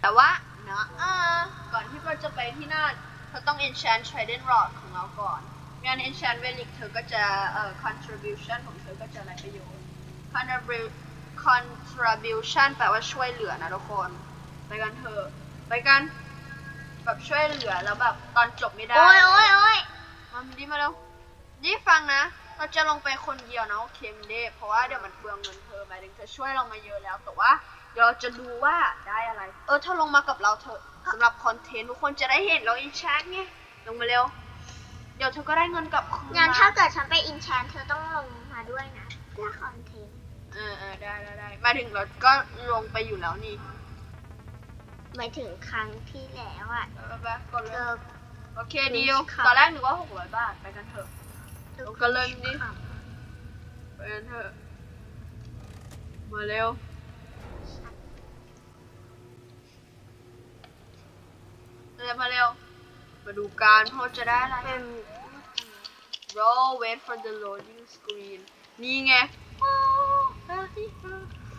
แต่ว่าเนาะเออก่อนที่เราจะไปที่นั่นเราต้อง enchant trident rod ของเราก่อนงาน enchant relic เธอก็จะเอ่อ contribution ของเธอก็จะไรประโยชน์ Contribu- contribution แปลว่าช่วยเหลือนะทุกคน ไปกันเถอะไปกันแบบช่วยเหลือแล้วแบบตอนจบไม่ได้ โอ้ยโอ้ยโอ้ยมามินดี้มาเร็วนี่ฟังนะ เราจะลงไปคนเดียวนะโอเคมินดี้เพราะว่าเดี๋ยวมันเปลืองเงินเธอหมายถึงเธอช่วยเรามาเยอะแล้วแต่ว่า เดี๋ยวเราจะดูว่าได้อะไร เออเธอลงมากับเราเถอะสำหรับคอนเทนต์ทุกคนจะได้เห็นเราอินแชทไงลงมาเร็ว เดี๋ยวเธอก็ได้เงินกลับคืนงั้นมาถ้าเกิดฉันไปอินแชนเธอต้องลงมาด้วยนะเพื่อคอนเทนต์เออเออได้ได้ได้หมายถึงเราก็ลงไปอยู่แล้วนี่หมายถึงครั้งที่แล้วอะไปไปไปกดเธเลยอ โอเคดีลค่ะ ตอนแรกนึกว่าหกร้อยบาท ไปกันเถอะลงกันเลยนี่ไปกันเถอะ มาเร็ว เร็วมาเร็ว มาดูการเพราะจะได้อะไร เป็น roll wait for the loading screen นี่ไง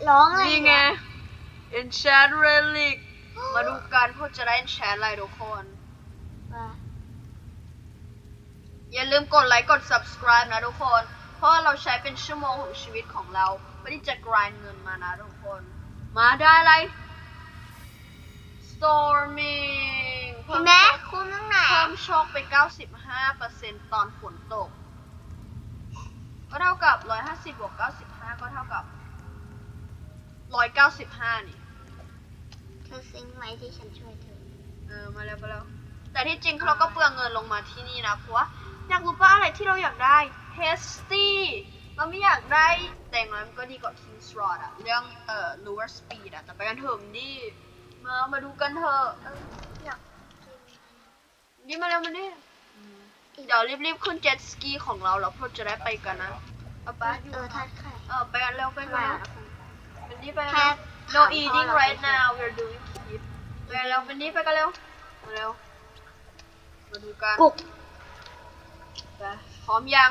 ร้องอะไรนี่ไง enchant relic มาดูกันเพราะจะได้ enchant อะไรทุกคนว่าอย่าลืมกดไลค์ กด subscribe นะทุกคน เพราะว่าเราใช้เป็นชั่วโมงของชีวิตของเราเพื่อที่จะ grind เงินมานะทุกคน มาได้อะไร storming เห็นไหมคุ้มตรงไหน เพิ่มโชคไป 95%ตอนฝนตก ก็เท่ากับ 150บวก95 ก็เท่ากับ 195 นี่ เธอซิงค์ไหมที่ฉันช่วยเธอ เออ มาแล้วมาแล้ว แต่ที่จริงเราก็เปลืองเงินลงมาที่นี่นะ เพราะว่าอยากรู้ป่ะอะไรที่เราอยากได้ hasty เราไม่อยากได้ แต่อย่างน้อยมันก็ดีกว่า king's rod อะเรื่องเอ่อ lower speed อะแต่ไปกันเถอะดิมามาดูกันเถอะเอออยาก นี่มาแล้วมานี่เดี๋ยวรีบๆขึ้น jet ski ของเราแล้วพวกจะได้ไปกันนะเอาไปเออทัดไข่เออไปกันเร็วไปกันเร็วเป็นนี่ไปกันแค่เร็ว no eating right now we're doing keep ไปกันเร็วเป็นนี่ไปกันเร็วมาเร็วมาดูกันกุกไปพร้อมยัง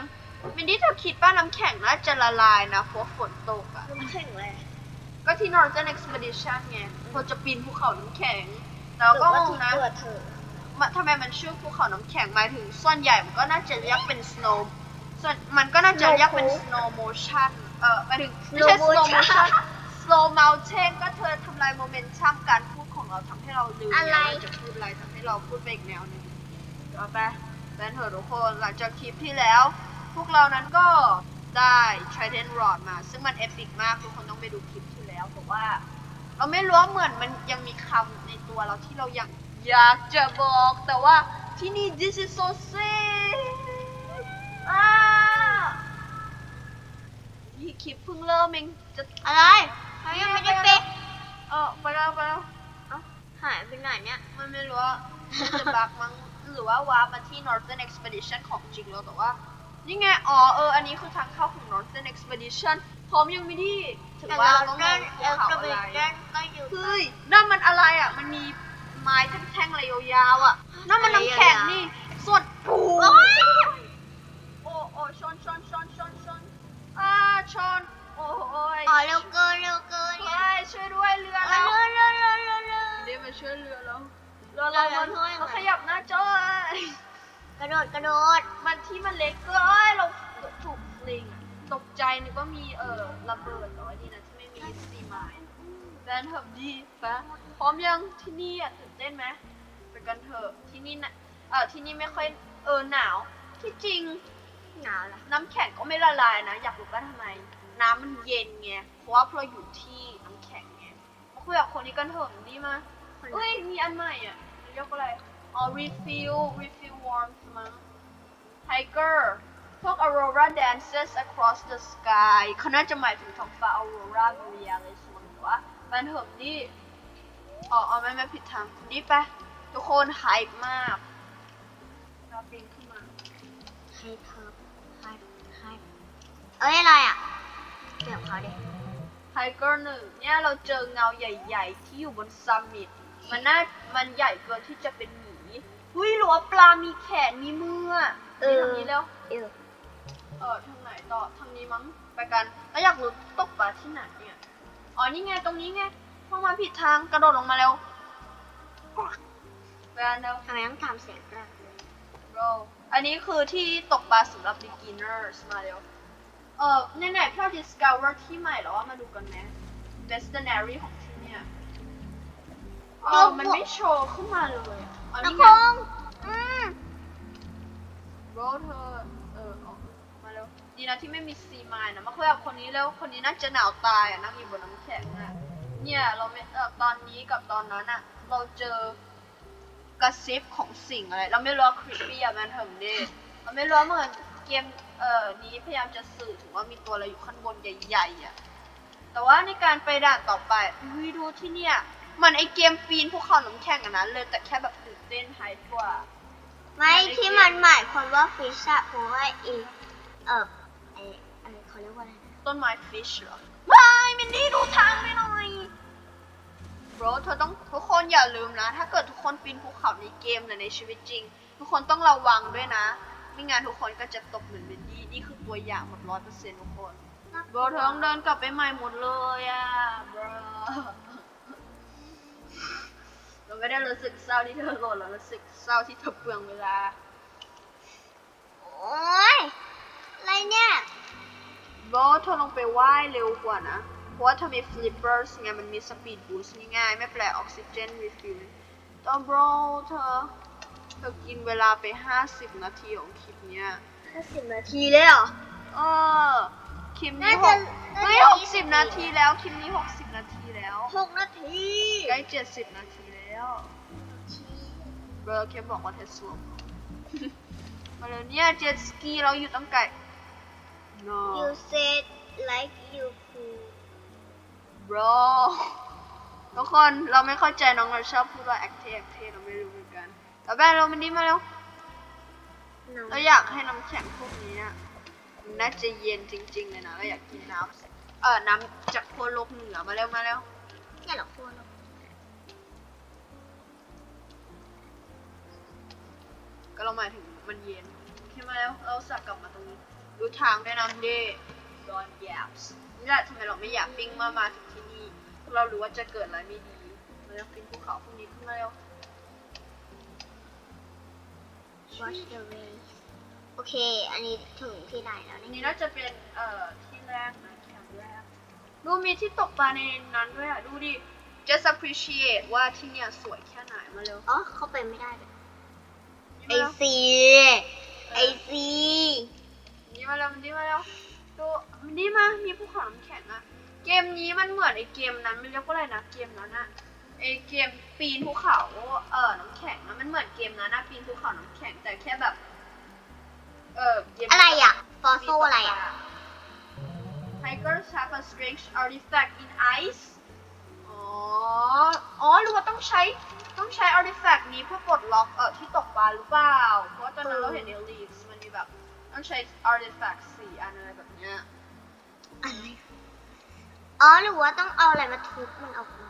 มินดี้เธอคิดว่าน้ำแข็งน่าจะละลายนะเพราะฝนตกอะน้ำแข็งเลยก็ที่ Northern Expedition ไงเราจะปีนภูเขาน้ำแข็ง แล้วก็งงนะตัวเธอ มาทำไมมันชื่อภูเขาน้ำแข็งหมายถึงส่วนใหญ่มันก็น่าจะเรียกเป็น snow ส่วนมันก็น่าจะเรียกเป็น snow motion เออหมายถึงไม่ใช่ Slow snow motion motion slow mountain ก็เธอทำลายโมเมนตัมการพูดของเราทำให้เราลืมอะไร ว่าจะพูดอะไรทำให้เราพูดไปอีกแนวหนึงเอาไปแฟนเถอะทุกคนหลังจากคลิปที่แล้ว พวกเรานั้นก็ได้ Trident Rod มา ซึ่งมันเอปิกมาก ทุกคนต้องไปดูคลิปที่แล้วแต่ว่า เราไม่รู้ว่าเหมือนมันยังมีคำในตัวเราที่เรายัง อยากจะบอกแต่ว่าที่นี่ this is so sick อ้านี่คลิปเพิ่งเริ่มเองจะอะไรเขายังไม่ได้เป๊ะเออไปแล้วไปแล้วหายไปไหนเนี่ย มันไม่รู้ว่ามันจะบักมั้งหรือว่าวาร์ปมาที่ Northern Expedition ของจริงแล้วแต่ว่า นี่ไง อ๋อ เออ อันนี้คือทางเข้าของ Northern Expedition พร้อมยังไม่ดีถึงว่าเราต้องเดินภูเขาอะไรก็อยู่เฮ้ย นั่นมันอะไรอะ มันมี ไม้แท่งๆอะไรยาวๆอะนั่นมันน้ำแข็งนี่สดปูโอ๊ยโอ้โอ้ชนชนชนชนชนอ่าชนโอ้โอ้ยอ๋อเร็วเกินเร็วเกินเฮ้ยช่วยด้วยเรือเร็เราวเร็วเร็วเร็วเร็วเดี๋ยวมาช่วยเรือเราเรือเรามันเรือเราช่วยยังไงมันขยับหน้าจออะกระโดดกระโดดมันที่มันเล็กเกินเราถูกลิงอะตกใจนึกว่ามีเออระเบิดแต่ว่าดีนะที่ไม่มีซีไม้แฟนเถอะดีปะพร้อมยังที่นี่อะตื่น เต้นไหมไปกันเถอะที่นี่นะเออที่นี่ไม่ค่อยเออหนาว ที่จริง หนาวละน้ำแข็งก็ไม่ละลายนะ อยากรู้ว่าทำไม น้ำมันเย็นไงเพราะว่าเราอยู่ที่น้ำแข็งไงมาคุยกับคนนี้กันเถอะดีมาเอ้ยมีอันใหม่อะเรียกว่าอะไรอ๋อ refill refill warmth มั้ง Tiger พวก Aurora dances across the sky เขาน่าจะหมายถึงท้องฟ้า Aurora borealis มั้งแต่ว่ามันเถอะดิ อ๋ออ๋อไม่ไม่ผิดทางดีไปะทุกคนไฮป์มากเราปีนขึ้นมาให้เพิ่มให้ให้เอ้ยอะไรอะเดี๋ยวเขาดิไทเกอร์หนึ่งเนี่ยเราเจอเงาใหญ่ ๆ ที่อยู่บนซัมมิตมันน่ามันใหญ่เกินที่จะเป็นหมีหุ้ยหรือว่าปลามีแขนมีมืออะเออ ทางนี้แล้ว เออเออทางไหนต่อทางนี้มั้งไปกันแล้วอยากรู้ตกปลาที่ไหนเนี่ยอ๋อนี่ไงตรงนี้ไง เข้ามาผิดทางกระโดดลงมาเร็วแบนเนลทำไมต้องทำเสียงกระโรอันนี้คือที่ตกปลาสำหรับ beginners มาเร็ว เออไหนๆพี่เรา discover ที่ใหม่แล้วว่ามาดูกันไหม destinary ของที่เนี่ยเออมันไม่โชว์ขึ้นมาเลยอะอันน้นี้พไงงษ์อืมโรเธอเออออกมาเร็ว ดีนะที่ไม่มีซีมายนะ มาคุยกับคนนี้แล้ว คนนี้น่าจะหนาวตายอะนั่งอยู่บนน้ำแข็งอะ เนี่ยเราไม่เออตอนนี้กับตอนนั้นอะเราเจอกระซิบของสิ่งอะไร เราไม่รู้ว่าคริปปี้อะมันถึงดิเราไม่รู้ว่าเหมือนเกมเอ่อนี้พยายามจะสื่อถึงว่ามีตัวอะไรอยู่ข้างบนใหญ่ๆอะแต่ว่าในการไปด่านต่อไปวิดูที่เนี่ยมันไอเกมปีนภูเขาน้ำแข็งอันนั้นเลยแต่แค่แบบตื่นเต้นไฮกว่า ไม่ที่มันหมายความว่าฟิชอะเพราะว่าอีเออไออะไรเขาเรียกว่าอะไรนะต้นไม้ฟิชเหรอไม่มินนี่ดูทางไปหน่อยโบรเธอต้องทุกคนอย่าลืมนะ ถ้าเกิดทุกคนปีนภูเขาในเกมหรือในชีวิตจริง ทุกคนต้องระวังด้วยนะ ไม่งั้นทุกคนก็จะตกเหมือนมินนี่นี่คือตัวอย่างหมดร้อยเปอร์เซ็นต์ทุกคนโบรเธอต้องเดินกลับไปใหม่หมดเลยอะโบรเราไม่ได้รู้สึกเศร้าที่เธอโหลดเรารู้สึกเศร้าที่เธอเปลืองเวลา โอ้ยอะไรเนี่ยโบทเธอลงไปว่ายเร็วกว่านะเพ ราะว่าเธอมีฟลิปเปอร์สไงมันมีสปีดบูสต์ง่ายๆ ไม่แปลออกซิเจนรีฟิลตอนโบรเธอ เธอกินเวลาไป 50 นาทีของคลิปเนี้ยห้าสิบนาทีเลยเหรอ เออ คลิปนี้น่าหจะกน่าจะเฮ้ยยี่หกสิสิบบนานาทีทีแล้ว คลิปนี้60นาทีแล้ว หกนาทีใกล้70นาทีแล้วเบอร์แค่บอกว่าเทสลมมาเลยเนี่ยเจ็ตสกีเราอยู่ตั้งไกล no You said like you cool bro ทุกคนเราไม่เข้าใจน้องเราชอบพูดว่าแอคเทแอคเทเราไม่รู้เหมือนกันแต่แบนเรามันดีมาแล้ว no เราอยากให้น้ำแข็งพวกนี้อะมันน่าจะเย็นจริง ๆ เลยนะเราอยากกินน้ำเออน้ำจากขั้วโลกเหนือมาเร็วมาเร็วเนี่ยเหรอคุณก็เราหมายถึงมันเย็นโอเคมาแล้วเราสักกลับมาตรงนี้ดูทางด้วยนะเด้ดอนแยบส์นี่แหละทำไมเราไม่อยากปิ้งมามาถึงที่นี่ เพราะเรารู้ว่าจะเกิดอะไรไม่ดีมาแล้วปิ้งภูเขาพวกนี้ขึ้นมาแล้ว watch the waves โอเค อันนี้ถึงที่ไหนแล้วอันเนี่นี้ยน่าจะเป็นเอ่อที่แรกนะแคมป์แรกดูมีที่ตกปลาในนั้นด้วยอะ ดูดิ just appreciate ว่าที่เนี่ยสวยแค่ไหนมาเร็วอ๋อ เข้าไปไม่ได้เลยไอนี่มาเร็วซีไอซีนี่มาเร็วมันนี่มาเร็วดูมันนี่มา มีภูเขาน้ำแข็งอะ เกมนี้มันเหมือนไอเกมนั้นมันเรียกว่าอะไรนะเกมนั้นอะไอเกมปีนภูเขาเอ่อน้ำแข็งอะมันเหมือนเกมนั้นนะปีนภูเขาน้ำแข็งแต่แค่แบบ เออเกมอะไรอะฟอสโซอะไรอะ Hikers have a strange artifact in ice อ๋อ อ๋อหรือว่าต้องใช้ต้องใช้ artifact นี้เพื่อปลดล็อกเออที่ตกปลาหรือเปล่า เพราะว่าตอนนั้นเราเห็นใน leaves มันมีแบบต้องใช้ artifact สี่อันอะไรแบบเนี้ยอะไร อ๋อหรือว่าต้องเอาอะไรมาทุบมันออกมา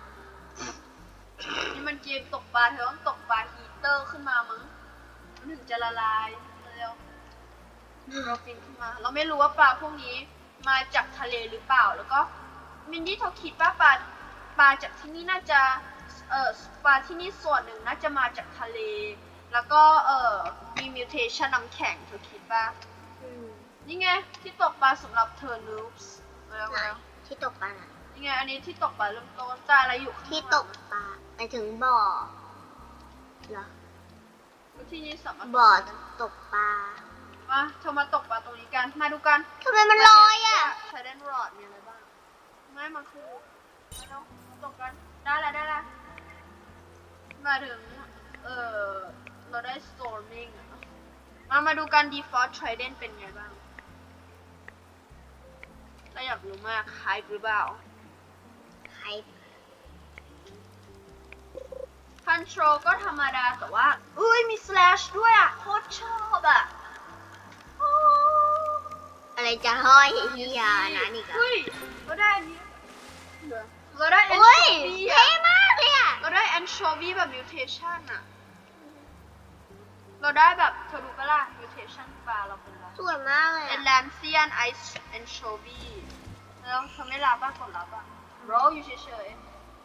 นี่มันเกมตกปลาเธอต้องตกปลาฮีเตอร์ขึ้นมามั้งมันถึงจะละลายเร็วเราปีนขึ้นมา เราไม่รู้ว่าปลาพวกนี้มาจากทะเลหรือเปล่าแล้วก็มินดี้เขาคิดว่าปลาปลาจากที่นี่น่าจะเอ่อปลาที่นี่ส่วนหนึ่งน่าจะมาจากทะเล แล้วก็เอ่อมีมิวเทชันน้ำแข็งเธอคิดป่ะนี่ไงที่ตกปลาสำหรับเธอนูบส์มาแล้วไหนมาแล้ว ที่ตกปลาน่ะนี่ไงอันนี้ที่ตกปลาเริ่มต้นจ่ายอะไรอยู่ข้างหลังที่ตกปลาไปถึงบ่อเหรอที่นี่สามารถบ่อตกปลามาเธอมาตกปลาตรงนี้กัน มาดูกันทำไมมันลอยอะไทเดนรอดมีอะไรบ้างไม่มันคือมาเร็วมาตกกันได้แล้วได้แล้วมาถึงเออเราได้ storming อะมามาดูกัน default trident เป็นไงบ้าง เราอยากรู้มาก hype หรือเปล่าใคร control ก็ธรรมดาแต่ว่า อุ้ยมี slash ด้วยอะ โคตรชอบอะโอ้อะไรจะห้อยเฮียนะนี่ก็อุ้ยเราได้อันนี้เราได้โอ้ย anchovy เท่อะมากเลยอะเราได้ anchovy แบบ mutation อะ เราได้แบบเธอดูปะล่ะ mutation ปลาเราเป็นอะไร สวยมากเลยอะ Atlantean ice anchovy แล้วเธอไม่รับป่ะกดรับป่ะ bro อยู่เฉย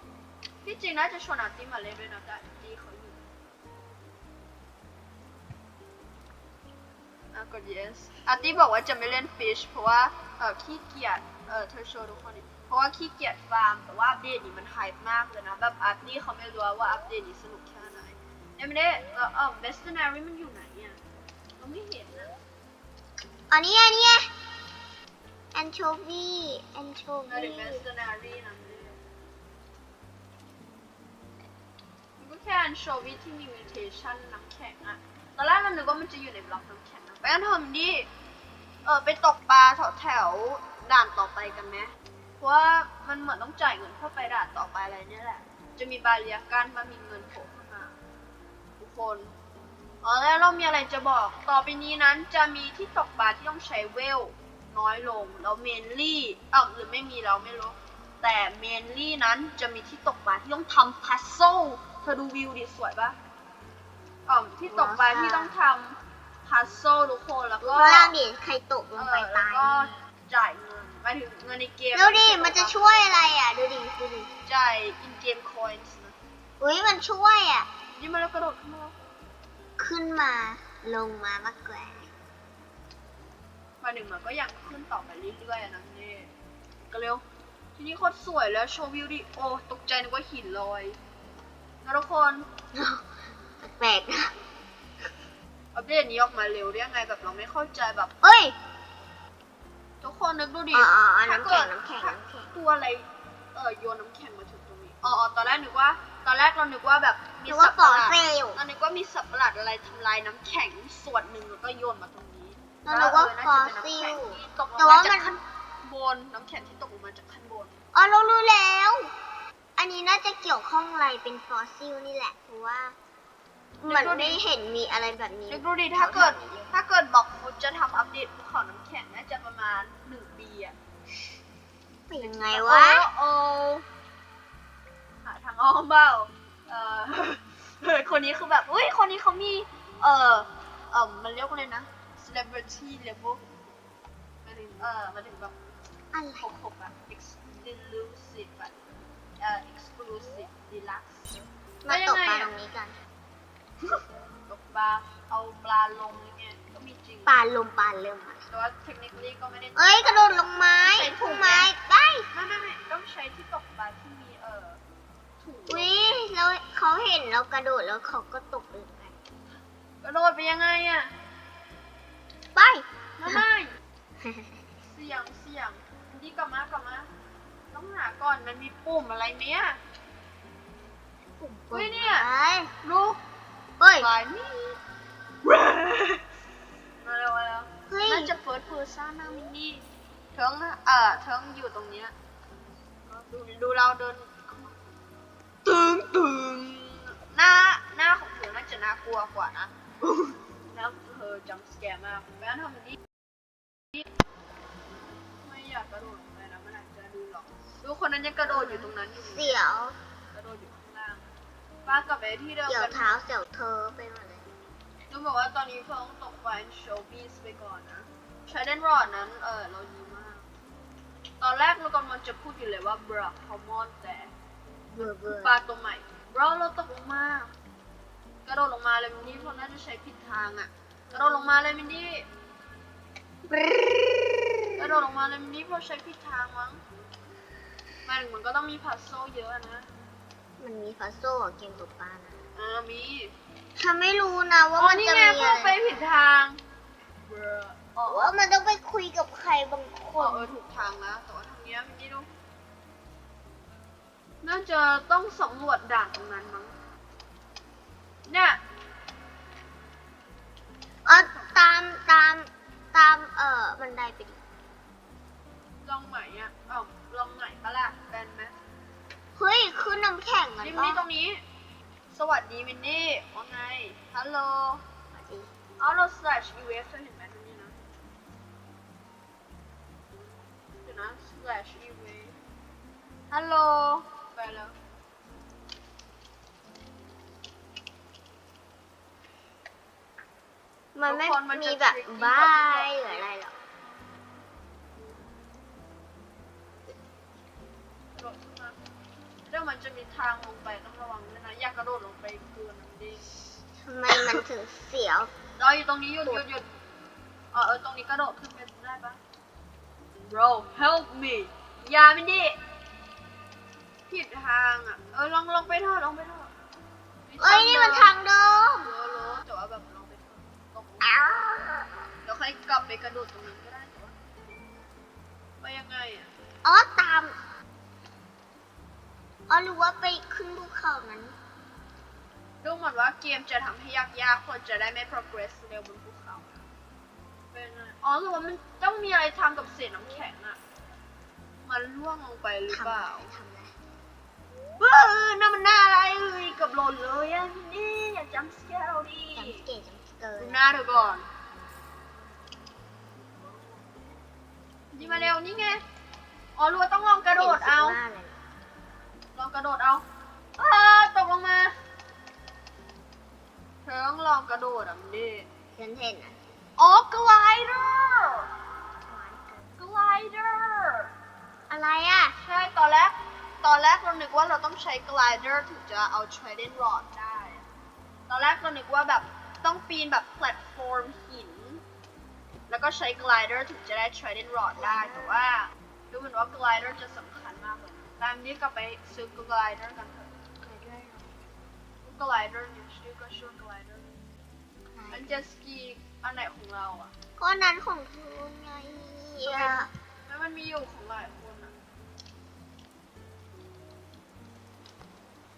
ๆที่จริงน่าจะชวนอาร์ตี้มาเล่นด้วยนะแต่อาร์ตี้เขาอยู่อะกด yes อาร์ตี้บอกว่าจะไม่เล่น fish เพราะว่าเออขี้เกียจเออเธอโชว์ทุกคนดิเพราะว่าขี้เกียจฟาร์มแต่ว่าอัปเดตนี้มันไฮป์มากเลยนะแบบอาร์ตี้เขาไม่รู้ว่าอัปเดตนี้สนุกแค่ไหนยังไม่ได้เออเออ Westernary มันอยู่ไหนอะเราไม่เห็นนะอันนี้อันนี้ อนโชวีแอนโชเราถึวีง Westernary นั่นเลยมันก็แค่อันโชวิที่มี mutation น้ำแข็งอะตอนแรกเรานึกว่ามันจะอยู่ในบล็อกน้ำแข็งนะไปกันเถอะมันดิเออไปตกปลาแถวแถวด่านต่อไปกันไหมเพราะว่ามันเหมือนต้องจ่ายเงินเพื่อไปด่านต่อไปอะไรเนี่ยแหละ จะมีบาเรียกันมามีเงินโผล่ขึ้นมาทุกคนอ๋อแล้วเรามีอะไรจะบอก ต่อไปนี้นั้นจะมีที่ตกปลาที่ต้องใช้เวล น้อยลง แล้วเมนลี่เอ้าหรือไม่มีเราไม่รู้ แต่เมนลี่นั้นจะมีที่ตกปลาที่ต้องทำพัซโซลเธอดูวิวดิสวยปะอ๋อที่ตกปลาที่ต้องทำพัซโซลทุกคนแล้วก็ข้างล่างดิใครตกลเองอไปแล้วตายก็จ่ายเงินหมายถึงเงินในเกมดูดิมันจะช่วยอะไรอะดูดิดูดิจ่าย in game coins นะอุ้ยมันช่วยอะนี่มันแล้วกระโดดขึ้นมาแล้วขึ้นมาลงมามากกว่า มาหนึ่งมันก็ยังขึ้นต่อไปเรื่อยๆอะนะนี่ก็เร็วที่นี่โคตรสวยแล้วโชว์วิวดิโอ้ตกใจนึกว่าหินลอยนะทุกคนแปลกๆนะอัปเดตนี้ออกมาเร็วได้ยังไงแบบเราไม่เข้าใจแบบเอ้ย ทุกคนนึกดูดิอ๋ออ๋ออ๋อถ้าน้ำแข็งเกิดน้ำแข็งน้ำแข็งตัวอะไรเออโยนน้ำแข็งมาถึงตรงนี้อ๋ออ๋อตอนแรกนึกว่า ตอนแรกเรานึกว่าแบบมีหรือว่าสัตว์ฟปอระหลาดเซลเรานึกว่ามีสัตว์ประหลาดอะไรทำลายน้ำแข็งส่วนหนึ่งแล้วก็โยนมาตรงนี้ เรานึกว่าเน่ฟอจะสเป็นซิน้ำแข็ลงที่ตกลงแต่ว่ามามัจากนข้างบนน้ำแข็งที่ตกลงมาจากข้างบนอ๋อเรารู้แล้ว อันนี้น่าจะเกี่ยวข้องอะไรเป็นฟอสซิลนี่แหละเพราะว่ามันไม่เห็นมีอะไรแบบนี้นึกดูดิถ้าเกิด ถ้าเกิดบอกฟุตจะทำอัปเดตภูเขาน้ำแข็งน่าจะประมาณหนึ่งปีอะเป็นยังไงวะโอ้หาทางอ้อมเปล่าเออเฮ้ยคนนี้คือแบบอุ้ยคนนี้เขามี เออเออมันเรียกว่าอะไรนะ celebrity level มาถึงเออมาถึงแบบอะไรหกหกอะ exclusive อะเอ่อ exclusive deluxe มาตกปลาแล้วยังไงอะตรงนี้กัน ตกปลาเอาปลาลงหรือไงก็มีจริงปลาลมปลาเริ่มมาแต่ว่าเทคนิคนี้ก็ไม่ได้เอ้ยกระโดดลงไม้พุ่งไม้ได้ ไม่ไม่ไม่ต้องใช้ที่ตกปลาที่มีเอ่อถุงวิแล้วเขาเห็นเรากระโดดแล้วเขาก็ตกลงไปกระโดดไปยังไงอะ ไป ไม่ไม่เสียงเสียงนี่กลับมากลับมาต้องหาก่อนมันมีปุ่มอะไรไหมอะเฮ้ยเนี่ยลูกเฮ้ยบายนี่มาแล้วมาแล้วเฮ้ยน่าจะ first person นะมินนี่เทิงเอ่อเทิงอยู่ตรงเนี้ยดูดูเราเดินตึงตึงหน้าหน้าของเธอน่าจะน่ากลัวกว่านะ แล้วเธอจำสแกมมากแม้ทำนี้ ไม่อยากกระโดดไปนะมันอาจจะดูหรอกดูคนนั้นยังกระโดดอยู่ตรงนั้นอยู่เสียว กระโดดอยู่ข้างล่างป้ากลับไปที่เดิมเสียวกันเท้าเสียวเธอไปหมดเลยต้องบอกว่าตอนนี้เพิ่งตกไปโชว์บีสไปก่อนนะชาเดนรอดนั้นเออเราดีมาก ตอนแรกเรากำลังจะพูดอยู่เลยว่าบราคอมอนแต่เบื่อเบื่อปลาตัวใหม่บราเราตกลงมา กระโดดลงมาเลยมินนี่เพราะน่าจะใช้ผิดทางอะ กระโดดลงมาเลยมินนี่กระโดดลงมาเลยมินนี่เพราะใช้ผิดทางมั้งหมายถึงมันก็ต้องมีพัซโซลเยอะนะมันมีฟัสโซ่กับเกมตกปลานะอ่ามีฉันไม่รู้นะว่าอ๋อมันนี่จะไงมีพวอะกไปไรผิดทางเบรออ๋อว่ามันต้องไปคุยกับใครบางคอ๋อนเออถูกทางนะแต่ว่าทางเนี้ยมินนี่ดูน่าจะต้องสำรวจด่านตรงนั้นมั้ง เนี่ยเออตามตามตามเอ่อบันไดไปดิลองไหนอะเอ้าลองไหนปะล่ะแบนไหมเฮ้ยขึ้นน้ำแข็งกันมินปะนี่ตรงนี้ สวัสดีมินนี่ว่าไงฮัลโหลเอาเรา slash us เธอเห็นไหมตรงนี้นะเดี๋ยวนะ slash us ฮัลโหลไปแล้ว มันไม่ทุกคนมันจะมีแบบ tricky บายหกรือว่าที่อะไรเราหรอกโดดขึ้นมาเดี๋ยวมันจะมีทางลงไปต้องระวังด้วยนะ อย่ากระโดดลงไปกลัวน้ำเด้งทำไมมันถึงเสียวรออยู่ตรงนี้หยุดหยุดหยุดเออเออตรงนี้กระโดดขึ้นไปได้ปะ bro help me อย่ามินดิผิดทางอะ เออลองลองไปเถอะลองไปเถอะเอ้ยนี่มันทางเดิม เดี๋ยวค่อยกลับไปกระโดดตรงนั้นก็ได้แต่ว่าไปยังไงอะอ๋อตามอ๋อหรือว่าไปขึ้นภูเขานั้นดูเหมือนว่าเกมจะทำให้ยากๆคนจะได้ไม่ progress เร็วบนภูเขาเป็นไงอ๋อหรือว่ามันต้องมีอะไรทำกับเศษน้ำแข็งอะ มันร่วงลงไปหรือทำเปอะล่าไรทำอะไรเบ้อนั่นมันหน้าอะไรเอ่ยเกับหล่นเลยอะนี่อย่าจำสแกเราดิ จำสเกตจำส เกิดูนหน้าเธอก่อนนี่มาเร็วนี่ไง อ๋อรู้ว่าต้องลองกระโดดเอาห็นสิว่าอะไรนะลองกระโดดเอาเออตกลงมา เธอต้องลองกระโดดอะมันดิฉันเห็นอะอ๋อกไลเดอร์กไลเดอร์อะไรอะ ใช่ตอนแรก ตอนแรกเรานึกว่าเราต้องใช้กไลเดอร์ถึงจะเอา trident rod ได้ ตอนแรกเรานึกว่าแบบ ต้องปีนแบบแพลตฟอร์มหิน แล้วก็ใช้กไลเดอร์ถึงจะได้ trident rod ได้ แต่ว่าดูเหมือนว่ากไลเดอร์จะสำคัญมากเลยตามนี้กลับไปซื้อกไลเดอร์กันเถอะกไลเดอร์เนี่ยชื่อก็ชื่อกไลเดอร์อันเจตสกีอันไหนของเราอะก็นั้นของเธอไงอะแล้วมันมีอยู่ของหลายคนอะ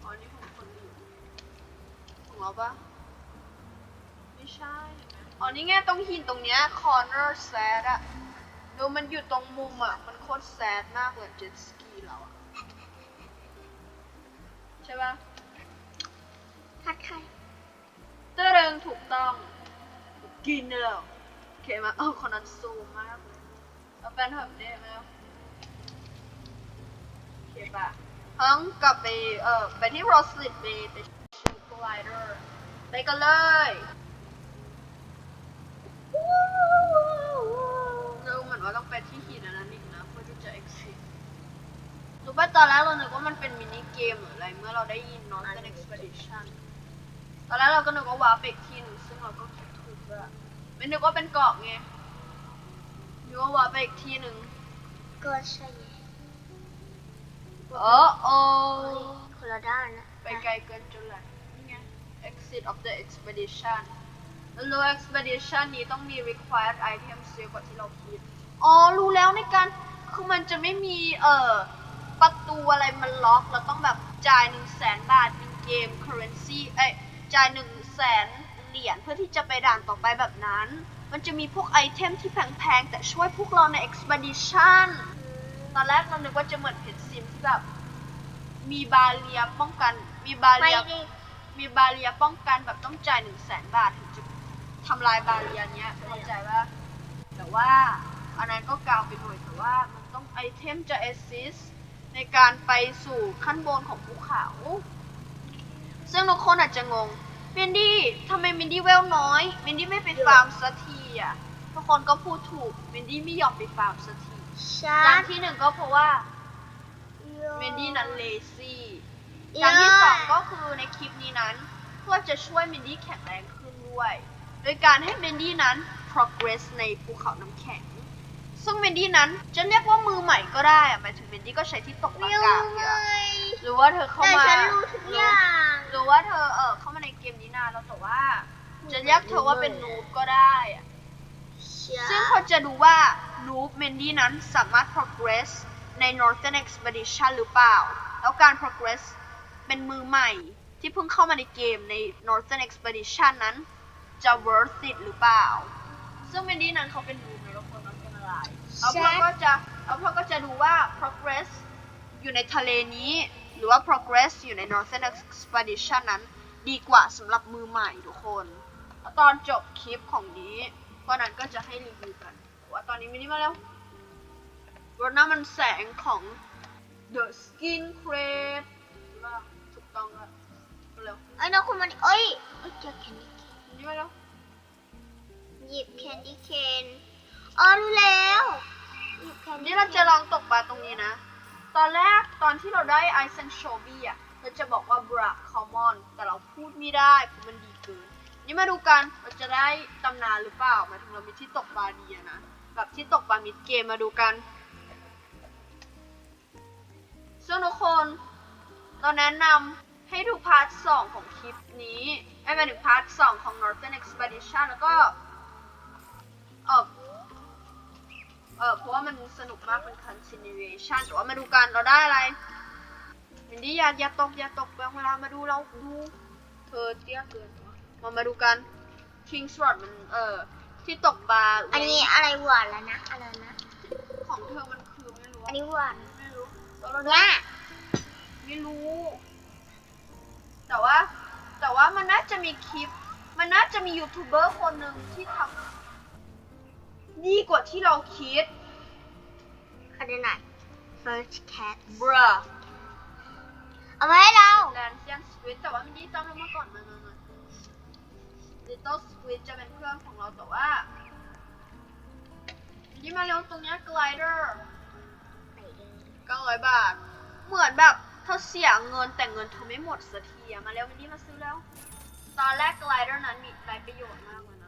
อ๋อนี่ของคนอื่นของเราปะ ไม่ใช่อ๋อนี่ไงตรงหินตรงเนี้ย corner sad อะดูมันอยู่ตรงมุมอะมันโคตร sad มากเลยเจ็ตสกีเราอะใช่ปะทัดใครเตอเริงถูกต้อง กินเลยเหรอโอเคมาเออคนนั้นซูมมากเลยเอาแฟนเถิบได้ไหมล่ะโอเคปะทั้งกลับไปเอ่อไปที่โรสลิดเบย์ไปชูกไลเดอร์ไปกันเลย ที่หินอันนั้นอีกนะเพื่อที่จะ exit รู้ป่ะตอนแรกเรานึกว่ามันเป็นมินิเกมหรืออะไรเมื่อเราได้ยิน Northern Expedition ตอนแรกเราก็นึกว่าวาร์ปไปอีกที่หนึ่งซึ่งเราก็คิดถูกด้วยไม่นึกว่าเป็นเกาะไงนึกว่าวาร์ปไปอีกที่หนึ่งก็ใช่ไงเออโอ้เฮ้ยคนละด้านนะไปไกลเกินจนแหละนี่ไง exit of the expedition แล้วรู้ expedition นี้ต้องมี required items เยอะกว่าที่เราคิด อ๋อรู้แล้วในการคือมันจะไม่มีเอ่อประตูอะไรมันล็อกเราต้องแบบจ่ายหนึ่งแสนบาทเป็นเกม currency เอ้ยจ่ายหนึ่งแสนเหรียญเพื่อที่จะไปด่านต่อไปแบบนั้น มันจะมีพวกไอเทมที่แพงๆ แต่ช่วยพวกเราใน expedition ตอนแรกเรานึกว่าจะเหมือนเพจซิมที่แบบ มีบาเรียป้องกัน มีบาไม่เรียได้มีบาเรียป้องกันแบบต้องจ่ายหนึ่งแสนบาทถึงจะทำลายบาเรียเนี้ยเข้าใจว่าแต่ว่า อันนั้นก็กลางไปหน่อยแต่ว่ามันต้องไอเทมจะ assist ในการไปสู่ขั้นบนของภูเขา ซึ่งทุกคนอาจจะงงมินดี้ทำไมมินดี้เวลน้อยมินดี้ไม่ไปฟาร์มสักทีอะทุกคนก็พูดถูกมินดี้ไม่ยอมไปฟาร์มสักทีชาอย่างร์ที่หนึ่งก็เพราะว่าเมนดี้นั้นเลซี่อย่างที่สองก็คือในคลิปนี้นั้น เพื่อจะช่วยเมนดี้แข็งแรงขึ้นด้วย โดยการให้เมนดี้นั้น progress ในภูเขาน้ำแข็ง ซึ่งเมนดี้นั้นจะเรียกว่ามือใหม่ก็ได้อะหมายถึงเมนดี้ก็ใช้ที่ตกปากเร็วกาเลเนี่ยยหรือว่าเธอเข้าแต่มาฉันรู้ทุกอย่างหรือว่าเธอเออเข้ามาในเกมนี้นานแล้วแต่ว่า จะเรียกเธอว่าเป็นนูบก็ได้อะซึ่งคนจะดูว่านูบเมนดี้นั้นสามารถ progress ใน Northern Expedition หรือเปล่า แล้วการ progress เป็นมือใหม่ที่เพิ่งเข้ามาในเกมใน Northern Expedition นั้น จะ worth it หรือเปล่า ซึ่งเมนดี้นั้นเขาเป็นนูบนะ ทุกคนมันเป็นอะไรเอาพวกก็จะเอาพวกก็จะดูว่า progress อยู่ในทะเลนี้ หรือว่า progress อยู่ใน Northern Expedition นั้น ดีกว่าสำหรับมือใหม่ทุกคนแล้วตอนจบคลิปของนี้ก็นั้นก็จะให้รีวิวกันแต่ว่าตอนนี้มินิมาแล้วรถน้ำมันแสงของ The Skin Crate ว่าถูกต้องแล้วมาเร็วไอ้ยน้องคุณมันเอ้ยเอ้ยเจอแคนดี้มินิมาแล้วหยิบแคนดี้เคน อ๋อรู้แล้วนี่เราจะลองตกปลาตรงนี้นะ ตอนแรกตอนที่เราได้ไอเซนโชบีอะเราจะบอกว่า bra common แต่เราพูดไม่ได้เพราะมันดีเกิน นี่มาดูกันเราจะได้ตำนานหรือเปล่าหมายถึงเรามีที่ตกปลาดีนะ แบบที่ตกปลามิดเกมมาดูกันซึ่งทุกคนเราแนะนำให้ดูพาร์ทสองของคลิปนี้ไม่เป็นถึงพาร์ทสองของ Northern Expedition แล้วก็เออ เออเพราะว่ามันสนุกมากเป็น continuation แต่ว่ามาดูกันเราได้อะไรมินดี้อย่าอย่าตกอย่าตกเวลามาดูเราดูเธอเตี้ยเกินมามาดูกัน King's Rod มันเออที่ตกปลาอันนี้อะไรหวานแล้วนะอะไรนะของเธอมันคือไม่รู้อันอะนี้หวานไม่รู้แล้วเราได้เนี่ยไม่รู้ แต่ว่าแต่ว่ามันน่าจะมีคลิป มันน่าจะมียูทูบเบอร์คนหนึ่งที่ทำ ดีกว่าที่เราคิดขนาดไหน first cat bruh เอามาให้เรา แลนเซียนสควิดแต่ว่ามันดีจำเรามาก่อนมามามา little squid จะเป็นเพื่อนของเราแต่ว่านี่มาเร็วตรงเนี้ย glider 900บาท เหมือนแบบเธอเสียเงินแต่เงินเธอไม่หมดสักทีอะมาเร็วมินดี้มาซื้อแล้ว ตอนแรก glider นั้นมีไรประโยชน์มากเลย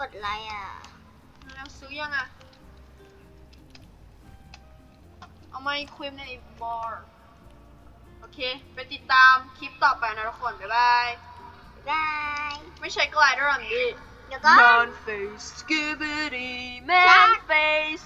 กดไลค์อะมาเร็วซื้อยังอะเอามาควิมในบอร์โอเค ไปติดตามคลิปต่อไปนะทุกคน บ๊ายบาย บาย ไม่ใช่ glider อันนี้เดี๋ยวก็ man face skibidi man face